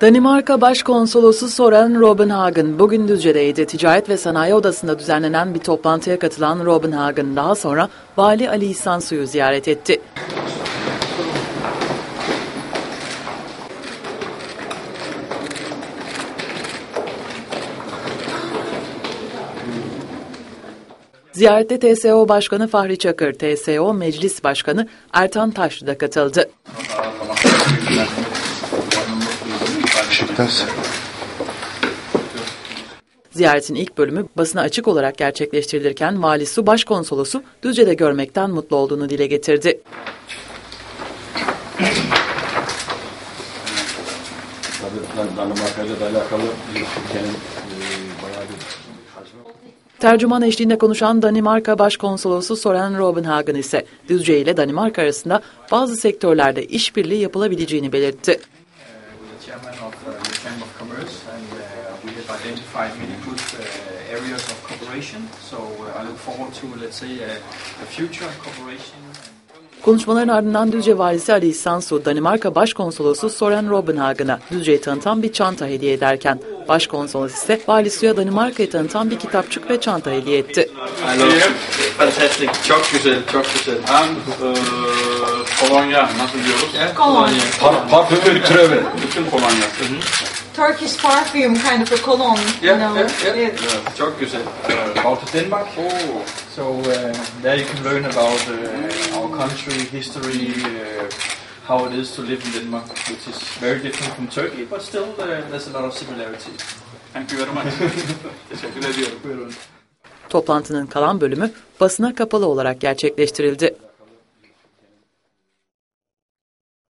Danimarka Başkonsolosu Soren Robbenhagen bugün Düzce'deydi. Ticaret ve Sanayi Odası'nda düzenlenen bir toplantıya katılan Robbenhagen daha sonra Vali Ali İhsan Su'yu ziyaret etti. Ziyarette TSO Başkanı Fahri Çakır, TSO Meclis Başkanı Ertan Taşlı da katıldı. Beşiktaş. Ziyaretin ilk bölümü basına açık olarak gerçekleştirilirken Vali Su Başkonsolosu Düzce'de görmekten mutlu olduğunu dile getirdi. Tabii Danimarka'yla da alakalı bir Türkiye'nin e, bayağı bir hacmi Tercüman eşliğinde konuşan Danimarka Başkonsolosu Soren Robbenhagen ise Düzce ile Danimarka arasında bazı sektörlerde işbirliği yapılabileceğini belirtti. Chairman of uh, the Chamber of Commerce, and uh, we have identified many good uh, areas of cooperation. So uh, I look forward to, let's say, a, a future cooperation. Konuşmaların ardından Düzce Valisi Ali İhsan Su, Danimarka Başkonsolosu Soren Robbenhagen'a Düzce'yi tanıtan bir çanta hediye ederken, Başkonsolos ise Vali Su'ya Danimarka'yı tanıtan bir kitapçık ve çanta hediye etti. Fantastic. Çok güzel, çok güzel. Hem e, kolonya nasıl diyoruz? Cologne. Par parfümün türevi. Bütün kolonyası. Turkish perfume kind of a cologne, you Yeah, know. yeah, yeah. It- Çok güzel. About Denmark. Oh. So uh, there you can learn about uh, our country, history, uh, how it is to live in Denmark, which is very different from Turkey, but still uh, there's a lot of similarities. Thank you very much. Teşekkür ediyorum. Buyurun. Toplantının kalan bölümü basına kapalı olarak gerçekleştirildi.